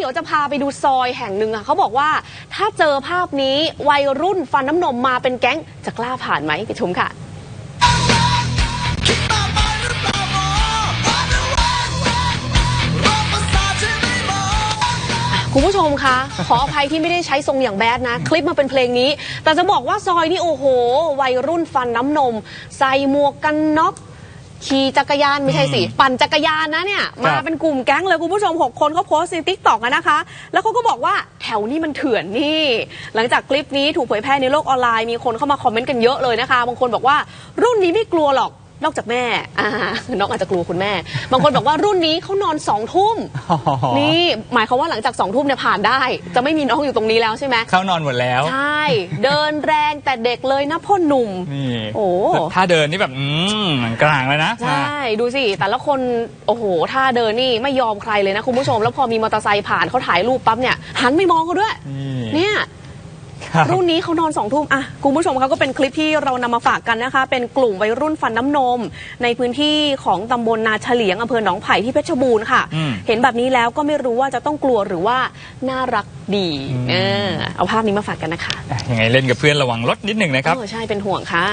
เดี๋ยวจะพาไปดูซอยแห่งหนึ่งอะเขาบอกว่าถ้าเจอภาพนี้วัยรุ่นฟันน้ำนมมาเป็นแก๊งจะกล้าผ่านไหมไปชมค่ะ คุณผู้ชมคะขออภัยที่ไม่ได้ใช้ทรงอย่างแบดนะ คลิปมาเป็นเพลงนี้ แต่จะบอกว่าซอยนี่โอ้โห วัยรุ่นฟันน้ำนม ใส่หมวกกันน็อก ขี่จักรยานไม่ใช่สิ ปั่นจักรยานนะเนี่ย มาเป็นกลุ่มแก๊งเลยคุณผู้ชม 6 คนเขาโพสต์ในทิกตอกนะคะ แล้วเขาก็บอกว่าแถวนี้มันเถื่อนนี่ หลังจากคลิปนี้ถูกเผยแพร่ในโลกออนไลน์มีคนเข้ามาคอมเมนต์กันเยอะเลยนะคะ บางคนบอกว่ารุ่นนี้ไม่กลัวหรอก นอกจากแม่อ่าน้องอาจจะกลัวคุณแม่ บางคนบอกว่ารุ่นนี้เขานอนสองทุ่มนี่หมายความว่าหลังจากสองทุ่มเนี่ยผ่านได้ จะไม่มีน้องอยู่ตรงนี้แล้วใช่ไหมเข้านอนหมดแล้ว ใช่ เดินแรงแต่เด็กเลยนะพ่อหนุ่มนี่โอ้ถ้าเดินนี่แบบอืมกลางเลยนะใช่ดูสิแต่ละคนโอ้โหถ้าเดินนี่ไม่ยอมใครเลยนะคุณผู้ชม แล้วพอมีมอเตอร์ไซค์ผ่านเขาถ่ายรูปปั๊บเนี่ยหันไม่มองเขาด้วยนี่เนี่ย ครับ รุ่นนี้เขานอนสองทุ่มอะคุณผู้ชมเขาก็เป็นคลิปที่เรานำมาฝากกันนะคะ เป็นกลุ่มวัยรุ่นฟันน้ำนม ในพื้นที่ของตำบลนาเฉลียงอำเภอหนองไผ่ที่เพชรบูรณ์ค่ะ อืมเห็นแบบนี้แล้วก็ไม่รู้ว่าจะต้องกลัวหรือว่าน่ารักดีอืม เออเอาภาพนี้มาฝากกันนะคะอะยังไงเล่นกับเพื่อนระวังรถนิดหนึ่งนะครับ เออใช่เป็นห่วงค่ะ